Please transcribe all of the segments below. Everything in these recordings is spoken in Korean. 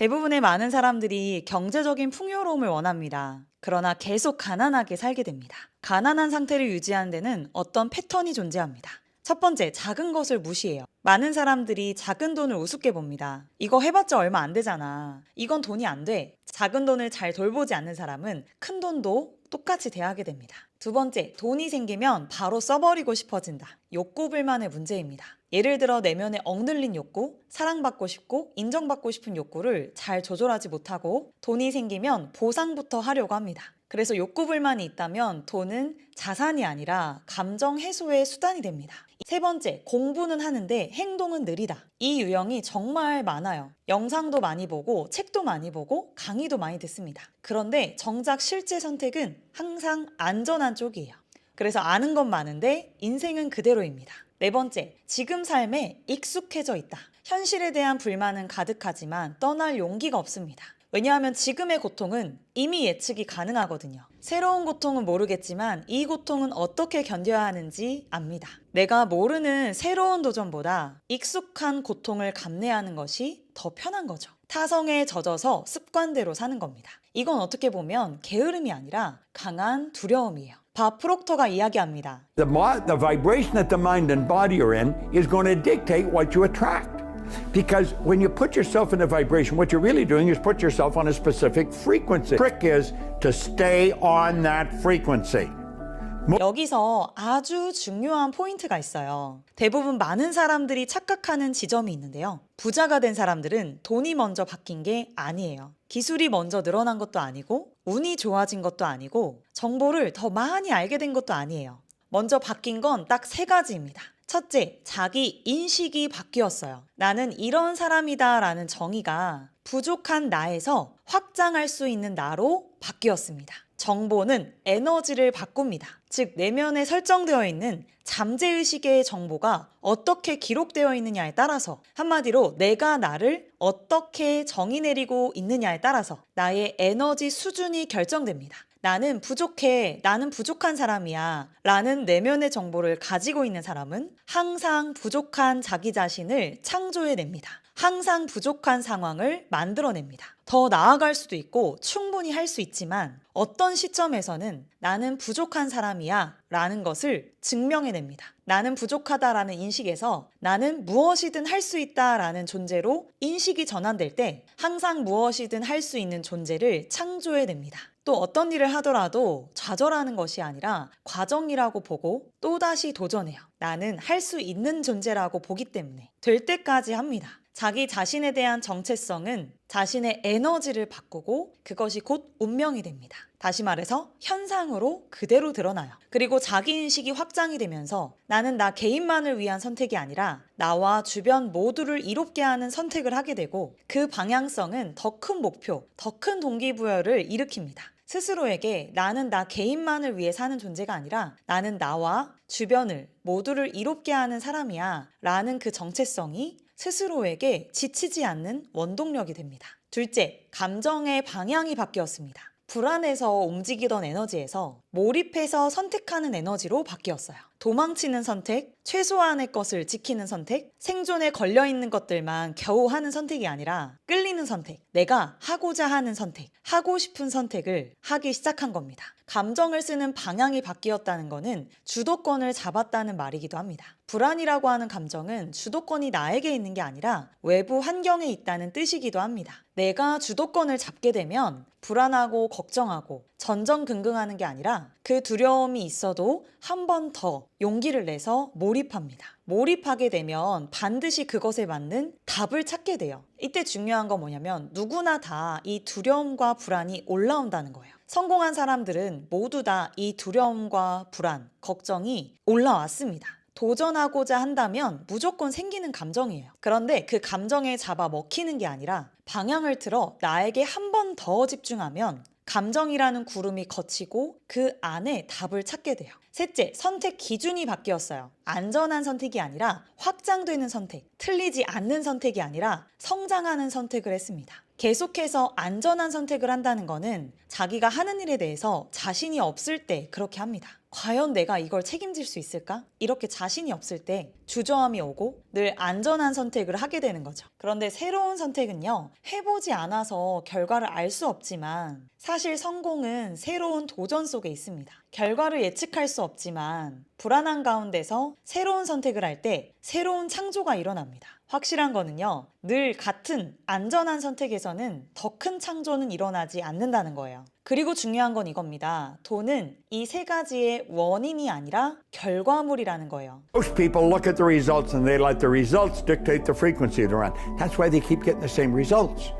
대부분의 많은 사람들이 경제적인 풍요로움을 원합니다. 그러나 계속 가난하게 살게 됩니다. 가난한 상태를 유지하는 데는 어떤 패턴이 존재합니다. 첫 번째, 작은 것을 무시해요. 많은 사람들이 작은 돈을 우습게 봅니다. 이거 해봤자 얼마 안 되잖아. 이건 돈이 안 돼. 작은 돈을 잘 돌보지 않는 사람은 큰 돈도 똑같이 대하게 됩니다. 두 번째, 돈이 생기면 바로 써버리고 싶어진다. 욕구 불만의 문제입니다. 예를 들어 내면에 억눌린 욕구, 사랑받고 싶고 인정받고 싶은 욕구를 잘 조절하지 못하고 돈이 생기면 보상부터 하려고 합니다. 그래서 욕구 불만이 있다면 돈은 자산이 아니라 감정 해소의 수단이 됩니다. 세 번째, 공부는 하는데 행동은 느리다. 이 유형이 정말 많아요. 영상도 많이 보고 책도 많이 보고 강의도 많이 듣습니다. 그런데 정작 실제 선택은 항상 안전한 쪽이에요. 그래서 아는 건 많은데 인생은 그대로입니다. 네 번째, 지금 삶에 익숙해져 있다. 현실에 대한 불만은 가득하지만 떠날 용기가 없습니다. 왜냐하면 지금의 고통은 이미 예측이 가능하거든요. 새로운 고통은 모르겠지만 이 고통은 어떻게 견뎌야 하는지 압니다. 내가 모르는 새로운 도전보다 익숙한 고통을 감내하는 것이 더 편한 거죠. 타성에 젖어서 습관대로 사는 겁니다. 이건 어떻게 보면 게으름이 아니라 강한 두려움이에요. 밥 프록터가 이야기합니다. The, the vibration that the mind and body are in is going to dictate what you attract. Because when you put yourself in a vibration, what you're really doing is put yourself on a specific frequency. Trick is to stay on that frequency. 여기서 아주 중요한 포인트가 있어요. 대부분 많은 사람들이 착각하는 지점이 있는데요. 부자가 된 사람들은 돈이 먼저 바뀐 게 아니에요. 기술이 먼저 늘어난 것도 아니고, 운이 좋아진 것도 아니고, 정보를 더 많이 알게 된 것도 아니에요. 먼저 바뀐 건 딱 세 가지입니다. 첫째, 자기 인식이 바뀌었어요. 나는 이런 사람이다 라는 정의가 부족한 나에서 확장할 수 있는 나로 바뀌었습니다. 정보는 에너지를 바꿉니다. 즉, 내면에 설정되어 있는 잠재의식의 정보가 어떻게 기록되어 있느냐에 따라서 한마디로 내가 나를 어떻게 정의 내리고 있느냐에 따라서 나의 에너지 수준이 결정됩니다. 나는 부족해, 나는 부족한 사람이야 라는 내면의 정보를 가지고 있는 사람은 항상 부족한 자기 자신을 창조해냅니다. 항상 부족한 상황을 만들어냅니다. 더 나아갈 수도 있고 충분히 할 수 있지만 어떤 시점에서는 나는 부족한 사람이야 라는 것을 증명해냅니다. 나는 부족하다라는 인식에서 나는 무엇이든 할 수 있다라는 존재로 인식이 전환될 때 항상 무엇이든 할 수 있는 존재를 창조해냅니다. 또 어떤 일을 하더라도 좌절하는 것이 아니라 과정이라고 보고 또다시 도전해요. 나는 할 수 있는 존재라고 보기 때문에 될 때까지 합니다. 자기 자신에 대한 정체성은 자신의 에너지를 바꾸고 그것이 곧 운명이 됩니다. 다시 말해서 현상으로 그대로 드러나요. 그리고 자기인식이 확장이 되면서 나는 나 개인만을 위한 선택이 아니라 나와 주변 모두를 이롭게 하는 선택을 하게 되고 그 방향성은 더 큰 목표, 더 큰 동기부여를 일으킵니다. 스스로에게 나는 나 개인만을 위해 사는 존재가 아니라 나는 나와 주변을 모두를 이롭게 하는 사람이야 라는 그 정체성이 스스로에게 지치지 않는 원동력이 됩니다. 둘째, 감정의 방향이 바뀌었습니다. 불안해서 움직이던 에너지에서 몰입해서 선택하는 에너지로 바뀌었어요. 도망치는 선택, 최소한의 것을 지키는 선택, 생존에 걸려있는 것들만 겨우 하는 선택이 아니라 끌리는 선택, 내가 하고자 하는 선택, 하고 싶은 선택을 하기 시작한 겁니다. 감정을 쓰는 방향이 바뀌었다는 것은 주도권을 잡았다는 말이기도 합니다. 불안이라고 하는 감정은 주도권이 나에게 있는 게 아니라 외부 환경에 있다는 뜻이기도 합니다. 내가 주도권을 잡게 되면 불안하고 걱정하고 전전긍긍하는 게 아니라 그 두려움이 있어도 한 번 더 용기를 내서 몰입합니다. 몰입하게 되면 반드시 그것에 맞는 답을 찾게 돼요. 이때 중요한 건 뭐냐면 누구나 다 이 두려움과 불안이 올라온다는 거예요. 성공한 사람들은 모두 다 이 두려움과 불안, 걱정이 올라왔습니다. 도전하고자 한다면 무조건 생기는 감정이에요. 그런데 그 감정에 잡아 먹히는 게 아니라 방향을 틀어 나에게 한 번 더 집중하면 감정이라는 구름이 거치고 그 안에 답을 찾게 돼요. 셋째, 선택 기준이 바뀌었어요. 안전한 선택이 아니라 확장되는 선택, 틀리지 않는 선택이 아니라 성장하는 선택을 했습니다. 계속해서 안전한 선택을 한다는 거는 자기가 하는 일에 대해서 자신이 없을 때 그렇게 합니다. 과연 내가 이걸 책임질 수 있을까? 이렇게 자신이 없을 때 주저함이 오고 늘 안전한 선택을 하게 되는 거죠. 그런데 새로운 선택은요, 해보지 않아서 결과를 알 수 없지만 사실 성공은 새로운 도전 속에 있습니다. 결과를 예측할 수 없지만 불안한 가운데서 새로운 선택을 할 때 새로운 창조가 일어납니다. 확실한 거는요, 늘 같은 안전한 선택에서는 더 큰 창조는 일어나지 않는다는 거예요. 그리고 중요한 건 이겁니다. 돈은 이 세 가지의 원인이 아니라 결과물이라는 거예요. Most people look at the results and they let the results dictate the frequency they're on. That's why they keep getting the same results.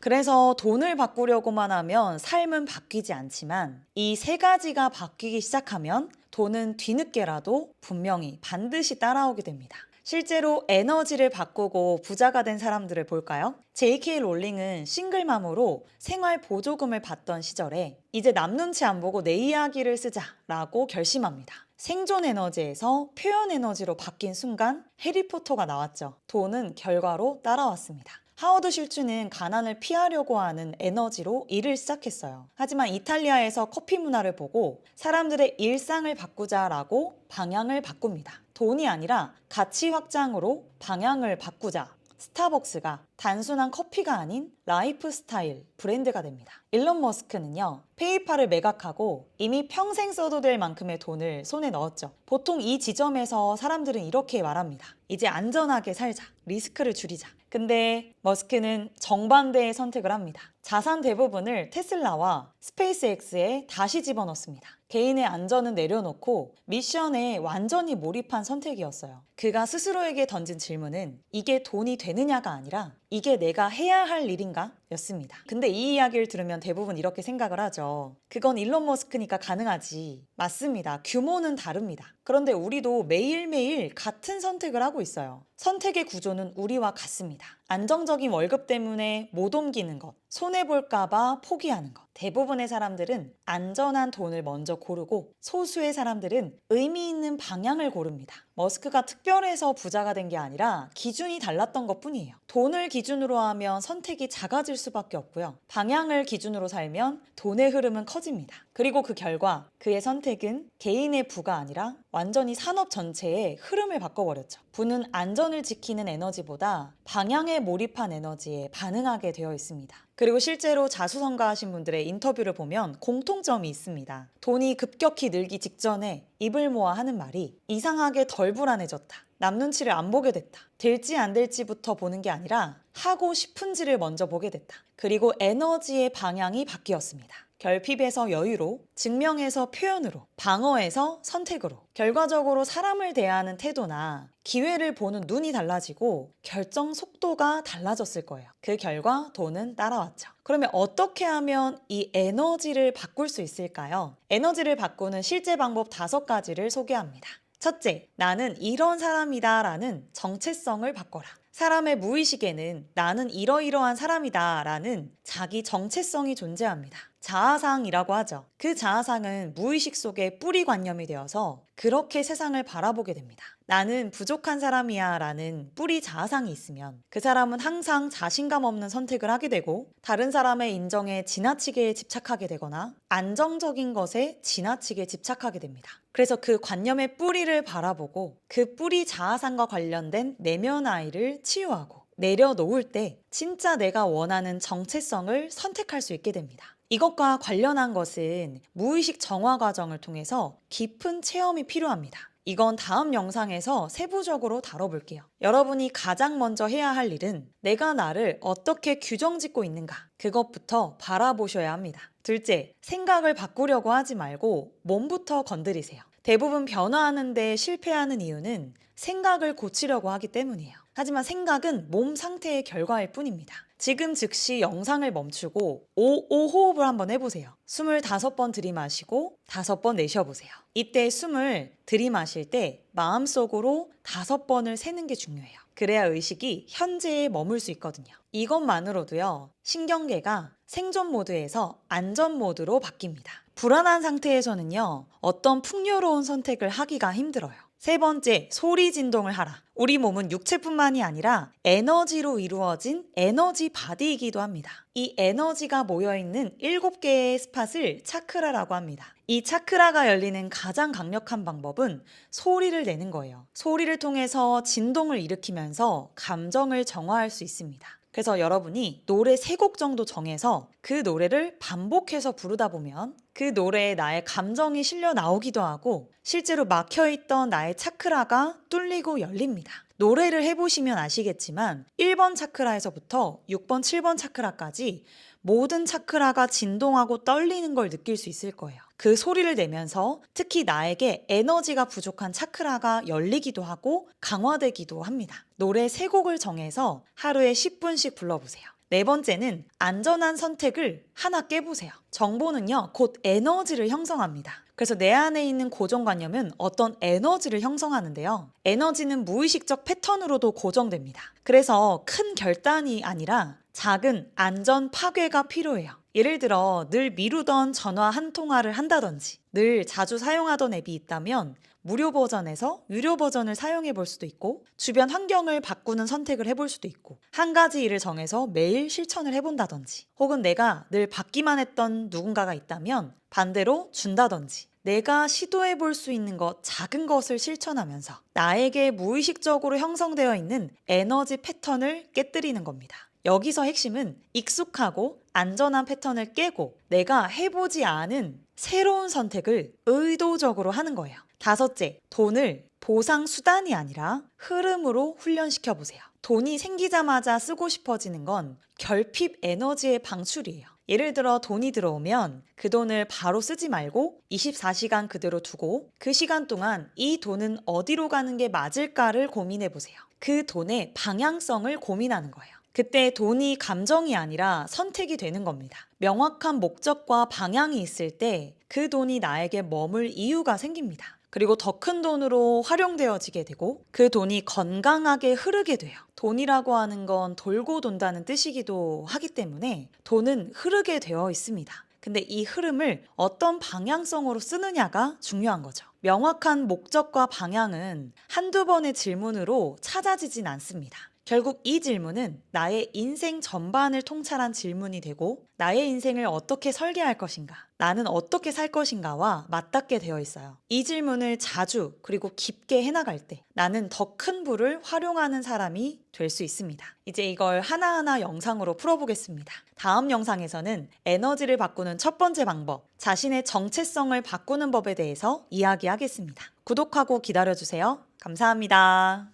그래서 돈을 바꾸려고만 하면 삶은 바뀌지 않지만 이 세 가지가 바뀌기 시작하면 돈은 뒤늦게라도 분명히 반드시 따라오게 됩니다. 실제로 에너지를 바꾸고 부자가 된 사람들을 볼까요? J.K. 롤링은 싱글맘으로 생활 보조금을 받던 시절에 이제 남 눈치 안 보고 내 이야기를 쓰자라고 결심합니다. 생존 에너지에서 표현 에너지로 바뀐 순간 해리포터가 나왔죠. 돈은 결과로 따라왔습니다. 하워드 실주는 가난을 피하려고 하는 에너지로 일을 시작했어요. 하지만 이탈리아에서 커피 문화를 보고 사람들의 일상을 바꾸자라고 방향을 바꿉니다. 돈이 아니라 가치 확장으로 방향을 바꾸자. 스타벅스가 단순한 커피가 아닌 라이프 스타일 브랜드가 됩니다. 일론 머스크는요, 페이팔을 매각하고 이미 평생 써도 될 만큼의 돈을 손에 넣었죠. 보통 이 지점에서 사람들은 이렇게 말합니다. 이제 안전하게 살자. 리스크를 줄이자. 근데 머스크는 정반대의 선택을 합니다. 자산 대부분을 테슬라와 스페이스X에 다시 집어넣습니다. 개인의 안전은 내려놓고 미션에 완전히 몰입한 선택이었어요. 그가 스스로에게 던진 질문은 이게 돈이 되느냐가 아니라 이게 내가 해야 할 일인가? 였습니다. 근데 이 이야기를 들으면 대부분 이렇게 생각을 하죠. 그건 일론 머스크니까 가능하지. 맞습니다. 규모는 다릅니다. 그런데 우리도 매일매일 같은 선택을 하고 있어요. 선택의 구조는 우리와 같습니다. 안정적인 월급 때문에 못 옮기는 것, 손해볼까봐 포기하는 것. 대부분의 사람들은 안전한 돈을 먼저 고르고 소수의 사람들은 의미 있는 방향을 고릅니다. 머스크가 특별해서 부자가 된 게 아니라 기준이 달랐던 것 뿐이에요. 돈을 기준으로 하면 선택이 작아질 수밖에 없고요. 방향을 기준으로 살면 돈의 흐름은 커집니다. 그리고 그 결과 그의 선택 은 개인의 부가 아니라 완전히 산업 전체의 흐름을 바꿔버렸죠. 부는 안전을 지키는 에너지보다 방향에 몰입한 에너지에 반응하게 되어 있습니다. 그리고 실제로 자수성가하신 분들의 인터뷰를 보면 공통점이 있습니다. 돈이 급격히 늘기 직전에 입을 모아 하는 말이 이상하게 덜 불안해졌다. 남 눈치를 안 보게 됐다. 될지 안 될지부터 보는 게 아니라 하고 싶은지를 먼저 보게 됐다. 그리고 에너지의 방향이 바뀌었습니다. 결핍에서 여유로, 증명에서 표현으로, 방어에서 선택으로. 결과적으로 사람을 대하는 태도나 기회를 보는 눈이 달라지고 결정 속도가 달라졌을 거예요. 그 결과 돈은 따라왔죠. 그러면 어떻게 하면 이 에너지를 바꿀 수 있을까요? 에너지를 바꾸는 실제 방법 다섯 가지를 소개합니다. 첫째, 나는 이런 사람이다 라는 정체성을 바꿔라. 사람의 무의식에는 나는 이러이러한 사람이다 라는 자기 정체성이 존재합니다. 자아상이라고 하죠. 그 자아상은 무의식 속에 뿌리 관념이 되어서 그렇게 세상을 바라보게 됩니다. 나는 부족한 사람이야 라는 뿌리 자아상이 있으면 그 사람은 항상 자신감 없는 선택을 하게 되고 다른 사람의 인정에 지나치게 집착하게 되거나 안정적인 것에 지나치게 집착하게 됩니다. 그래서 그 관념의 뿌리를 바라보고 그 뿌리 자아상과 관련된 내면 아이를 치유하고 내려놓을 때 진짜 내가 원하는 정체성을 선택할 수 있게 됩니다. 이것과 관련한 것은 무의식 정화 과정을 통해서 깊은 체험이 필요합니다. 이건 다음 영상에서 세부적으로 다뤄볼게요. 여러분이 가장 먼저 해야 할 일은 내가 나를 어떻게 규정 짓고 있는가. 그것부터 바라보셔야 합니다. 둘째, 생각을 바꾸려고 하지 말고 몸부터 건드리세요. 대부분 변화하는데 실패하는 이유는 생각을 고치려고 하기 때문이에요. 하지만 생각은 몸 상태의 결과일 뿐입니다. 지금 즉시 영상을 멈추고 5, 5호흡을 한번 해보세요. 숨을 다섯 번 들이마시고 다섯 번 내쉬어보세요. 이때 숨을 들이마실 때 마음속으로 다섯 번을 세는 게 중요해요. 그래야 의식이 현재에 머물 수 있거든요. 이것만으로도요, 신경계가 생존 모드에서 안전 모드로 바뀝니다. 불안한 상태에서는요, 어떤 풍요로운 선택을 하기가 힘들어요. 세 번째, 소리 진동을 하라. 우리 몸은 육체뿐만이 아니라 에너지로 이루어진 에너지 바디이기도 합니다. 이 에너지가 모여있는 7개의 스팟을 차크라라고 합니다. 이 차크라가 열리는 가장 강력한 방법은 소리를 내는 거예요. 소리를 통해서 진동을 일으키면서 감정을 정화할 수 있습니다. 그래서 여러분이 노래 세 곡 정도 정해서 그 노래를 반복해서 부르다 보면 그 노래에 나의 감정이 실려 나오기도 하고 실제로 막혀있던 나의 차크라가 뚫리고 열립니다. 노래를 해보시면 아시겠지만 1번 차크라에서부터 6번, 7번 차크라까지 모든 차크라가 진동하고 떨리는 걸 느낄 수 있을 거예요. 그 소리를 내면서 특히 나에게 에너지가 부족한 차크라가 열리기도 하고 강화되기도 합니다. 노래 세 곡을 정해서 하루에 10분씩 불러보세요. 네 번째는 안전한 선택을 하나 깨보세요. 정보는요, 곧 에너지를 형성합니다. 그래서 내 안에 있는 고정관념은 어떤 에너지를 형성하는데요. 에너지는 무의식적 패턴으로도 고정됩니다. 그래서 큰 결단이 아니라 작은 안전 파괴가 필요해요. 예를 들어 늘 미루던 전화 한 통화를 한다든지 늘 자주 사용하던 앱이 있다면 무료 버전에서 유료 버전을 사용해 볼 수도 있고 주변 환경을 바꾸는 선택을 해볼 수도 있고 한 가지 일을 정해서 매일 실천을 해본다든지 혹은 내가 늘 받기만 했던 누군가가 있다면 반대로 준다든지 내가 시도해 볼 수 있는 것 작은 것을 실천하면서 나에게 무의식적으로 형성되어 있는 에너지 패턴을 깨뜨리는 겁니다. 여기서 핵심은 익숙하고 안전한 패턴을 깨고 내가 해보지 않은 새로운 선택을 의도적으로 하는 거예요. 다섯째, 돈을 보상 수단이 아니라 흐름으로 훈련시켜 보세요. 돈이 생기자마자 쓰고 싶어지는 건 결핍 에너지의 방출이에요. 예를 들어 돈이 들어오면 그 돈을 바로 쓰지 말고 24시간 그대로 두고 그 시간 동안 이 돈은 어디로 가는 게 맞을까를 고민해 보세요. 그 돈의 방향성을 고민하는 거예요. 그때 돈이 감정이 아니라 선택이 되는 겁니다. 명확한 목적과 방향이 있을 때 그 돈이 나에게 머물 이유가 생깁니다. 그리고 더 큰 돈으로 활용되어지게 되고 그 돈이 건강하게 흐르게 돼요. 돈이라고 하는 건 돌고 돈다는 뜻이기도 하기 때문에 돈은 흐르게 되어 있습니다. 근데 이 흐름을 어떤 방향성으로 쓰느냐가 중요한 거죠. 명확한 목적과 방향은 한두 번의 질문으로 찾아지진 않습니다. 결국 이 질문은 나의 인생 전반을 통찰한 질문이 되고 나의 인생을 어떻게 설계할 것인가, 나는 어떻게 살 것인가와 맞닿게 되어 있어요. 이 질문을 자주 그리고 깊게 해나갈 때 나는 더 큰 부를 활용하는 사람이 될 수 있습니다. 이제 이걸 하나하나 영상으로 풀어보겠습니다. 다음 영상에서는 에너지를 바꾸는 첫 번째 방법, 자신의 정체성을 바꾸는 법에 대해서 이야기하겠습니다. 구독하고 기다려주세요. 감사합니다.